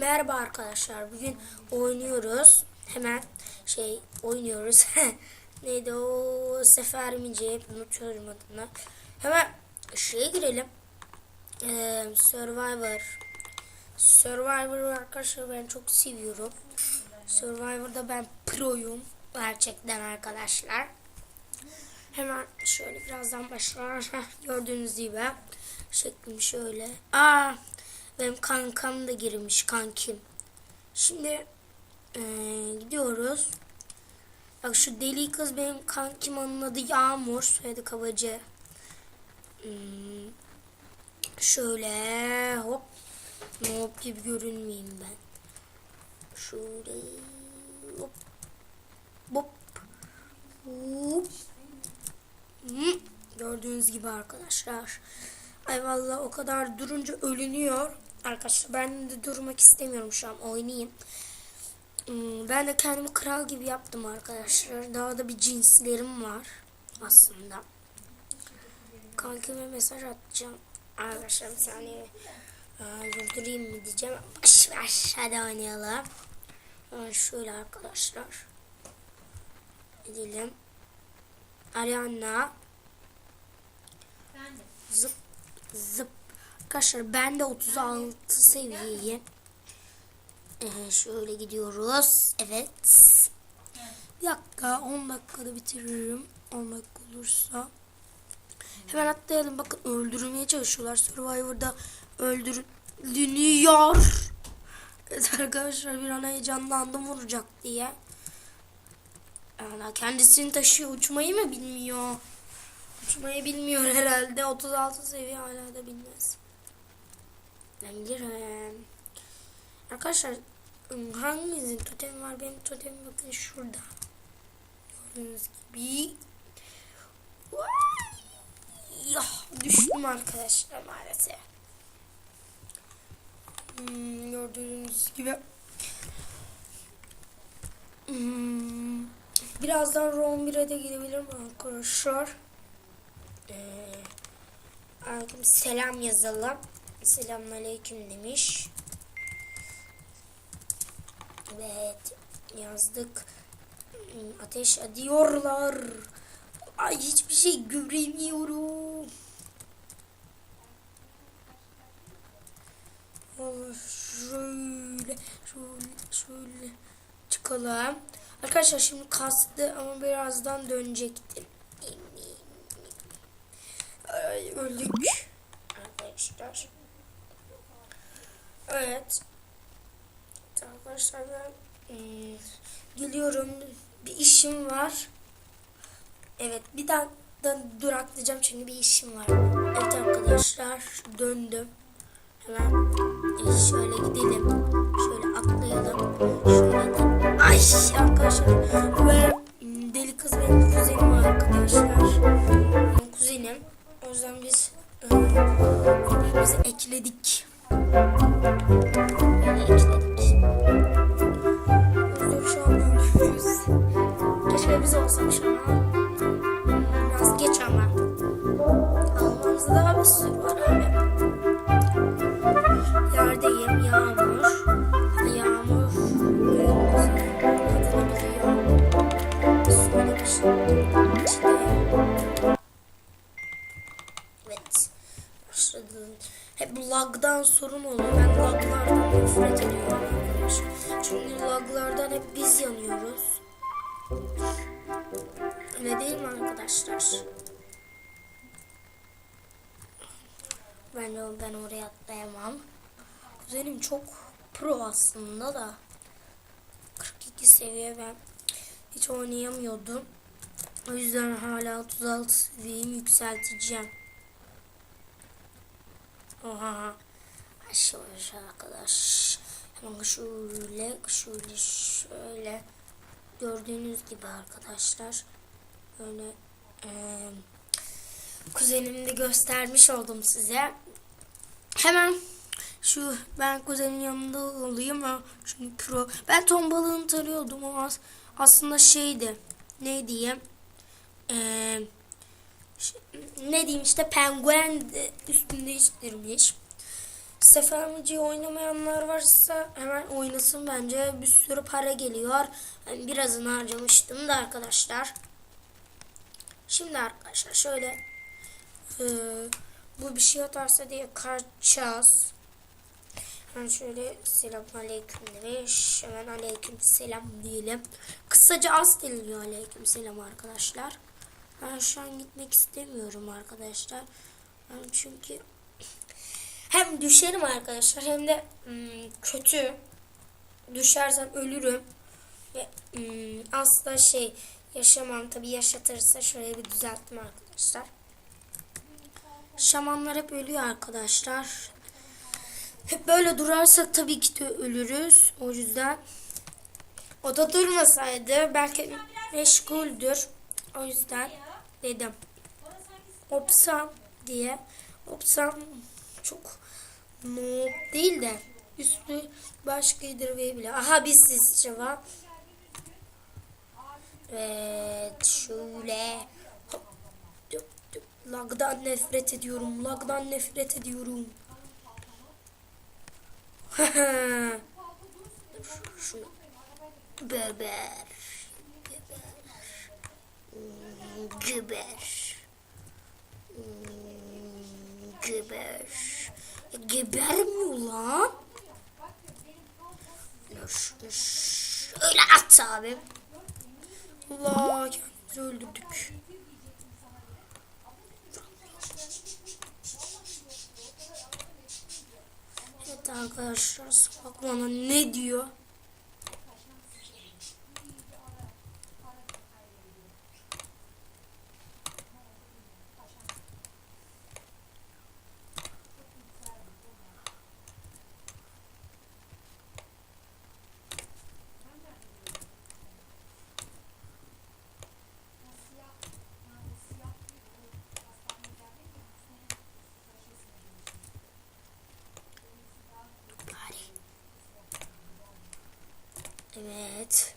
Merhaba arkadaşlar. Bugün oynuyoruz. Hemen şey oynuyoruz. Neydi o sefer mi cep unutuyorum adını. Hemen şeye girelim. Ee, Survivor. Survivor arkadaşlar ben çok seviyorum. Survivor'da ben proyum. Gerçekten arkadaşlar. Hemen şöyle birazdan başlar. Gördüğünüz gibi şeklim şöyle. Aa benim kankam da girmiş kankim. Şimdi eee, gidiyoruz. Bak şu deli kız benim kankim onun adı Yağmur. Soyadı Kabacı. Hmm, şöyle hop. Hop gibi görünmeyeyim ben. Şöyle hop. Hop. Hop. Hı, Gördüğünüz gibi arkadaşlar. Ay vallahi o kadar durunca ölünüyor. Arkadaşlar ben de durmak istemiyorum şu an oynayayım. Hmm, Ben de kendimi kral gibi yaptım arkadaşlar. Daha da bir cinslerim var aslında. Kankime mesaj atacağım. Arkadaşlar bir saniye durdurayım mı diyeceğim. Baş ver hadi oynayalım. Şöyle arkadaşlar. Edelim. Ariana zıp zıp. Arkadaşlar ben de 36 seviyeyim. Ee, şöyle gidiyoruz. Evet. Bir dakika 10 dakikada bitiririm. 10 dakika olursa. Hemen atlayalım. Bakın öldürmeye çalışıyorlar. Survivor'da öldürülüyor. Evet arkadaşlar bir an heyecanlandım vuracak diye. Yani kendisini taşıyor. Uçmayı mı bilmiyor? Uçmayı bilmiyor herhalde. 36 seviye hala da bilmez. Ben bilirim. Arkadaşlar ım, hangimizin totemi var? Benim totemim bakın şurada. Gördüğünüz gibi. Ya, düştüm arkadaşlar maalesef. Hmm, gördüğünüz gibi. Hmm, birazdan Ron 1'e de gidebilirim arkadaşlar. Ee, selam yazalım. Selamünaleyküm demiş. Evet yazdık. Ateş ediyorlar. Ay hiçbir şey göremiyorum. Şöyle şöyle şöyle çıkalım. Arkadaşlar şimdi kastı ama birazdan dönecektir. Ay, öldük. Arkadaşlar. Evet. Arkadaşlar ben geliyorum. Bir işim var. Evet bir daha da duraklayacağım çünkü bir işim var. Evet arkadaşlar döndüm. Hemen e, şöyle gidelim. Şöyle atlayalım. Şöyle. Ay arkadaşlar. Ve deli kız benim kuzenim arkadaşlar. Benim kuzenim. O yüzden biz e, birbirimizi ekledik. Evet. Başladı. Hep lagdan sorun oluyor. Ben laglardan nefret ediyorum. Çünkü laglardan hep biz yanıyoruz. Öyle değil mi arkadaşlar? Ben, ben oraya atlayamam. Kuzenim çok pro aslında da. 42 seviye ben hiç oynayamıyordum. O yüzden hala 36 seviyemi yükselteceğim. Oha. Aşağı aşağı arkadaş. Hemen şöyle şöyle şöyle. Gördüğünüz gibi arkadaşlar. Böyle eee kuzenimi de göstermiş oldum size. Hemen şu ben kuzenin yanında olayım ama çünkü pro. Ben ton balığını tarıyordum ama as- aslında şeydi. Ne diyeyim? Eee ş- ne diyeyim işte penguen de üstünde iştirmiş. Sefermeciyi oynamayanlar varsa hemen oynasın bence. Bir sürü para geliyor. Ben birazını harcamıştım da arkadaşlar. Şimdi arkadaşlar şöyle e, bu bir şey atarsa diye kaçacağız. Ben şöyle selam aleyküm demiş. Hemen aleyküm selam diyelim. Kısaca az deniliyor aleyküm selam arkadaşlar. Ben şu an gitmek istemiyorum arkadaşlar. Ben çünkü hem düşerim arkadaşlar hem de hmm, kötü. Düşersem ölürüm. Ve hmm, asla şey yaşamam tabi yaşatırsa şöyle bir düzelttim arkadaşlar. Şamanlar hep ölüyor arkadaşlar. Hep böyle durarsak tabii ki de ölürüz. O yüzden o da durmasaydı belki meşguldür. O yüzden dedim. Opsam diye. Opsam çok noob değil de üstü baş giydirmeyi bile. Aha biz siz cevap. Evet şöyle. Lagdan nefret ediyorum. Lagdan nefret ediyorum. Şunu. Beber. Geber. Hmm, Geber. Geber. Gebermiyor lan. Şöyle at abi. Allah kendimizi öldürdük. Evet arkadaşlar bana ne diyor? Evet.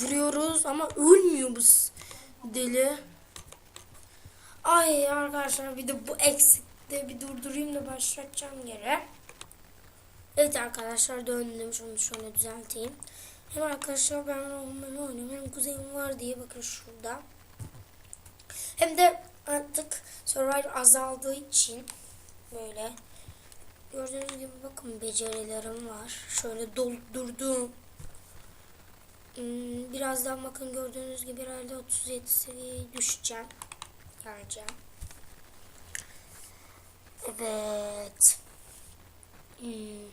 Şöyle vuruyoruz ama ölmüyor bu deli. Ay arkadaşlar bir de bu eksikte bir durdurayım da başlatacağım yere. Evet arkadaşlar döndüm. Şunu şöyle düzelteyim. Hem arkadaşlar ben onları oynuyorum. Hem kuzeyim var diye bakın şurada. Hem de artık Survivor azaldığı için böyle Gördüğünüz gibi bakın becerilerim var. Şöyle doldurdum. Hmm, birazdan bakın gördüğünüz gibi herhalde 37 seviyeye düşeceğim. Geleceğim. Evet. Hmm,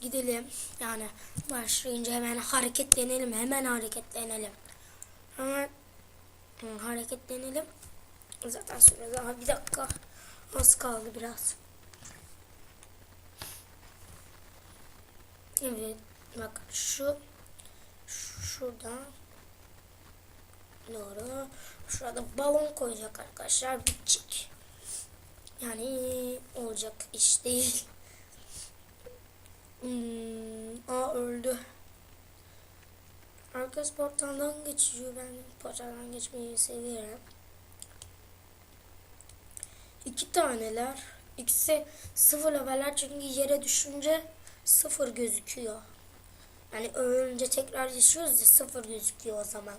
gidelim. Yani başlayınca hemen hareketlenelim. Hemen hareketlenelim. Hemen hmm, hareketlenelim. Zaten süre daha bir dakika. Az kaldı biraz. Evet. Bak şu şu- şurada doğru. Şurada balon koyacak arkadaşlar. Bitecek. Yani olacak iş değil. Hmm, aa öldü. Arkadaş portaldan geçiyor. Ben portaldan geçmeyi seviyorum. İki taneler. İkisi sıfır leveller çünkü yere düşünce sıfır gözüküyor. Yani ölünce tekrar yaşıyoruz ya sıfır gözüküyor o zaman.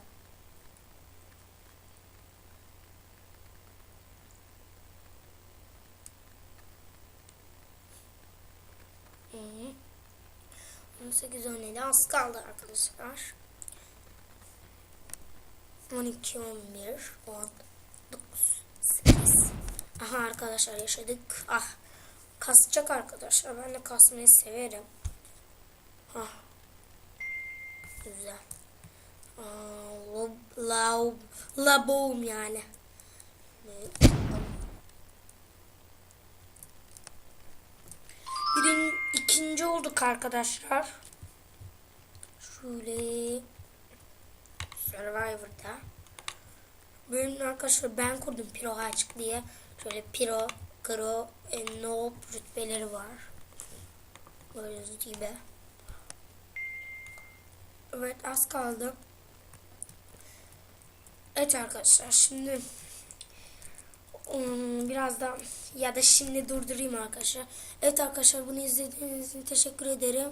-hı. 18 17 az kaldı arkadaşlar. 12 11 10 9 8 Aha arkadaşlar yaşadık. Ah kasacak arkadaşlar. Ben de kasmayı severim. Ha. Güzel. Aa, lob, laub, laboum yani. Birin, ikinci olduk arkadaşlar. Şöyle Survivor'da. Benim arkadaşlar ben kurdum Piro Açık diye. Şöyle Piro, Gro, e, Noob rütbeleri var. Gördüğünüz gibi. Evet az kaldı. Evet arkadaşlar şimdi biraz da ya da şimdi durdurayım arkadaşlar. Evet arkadaşlar bunu izlediğiniz için teşekkür ederim.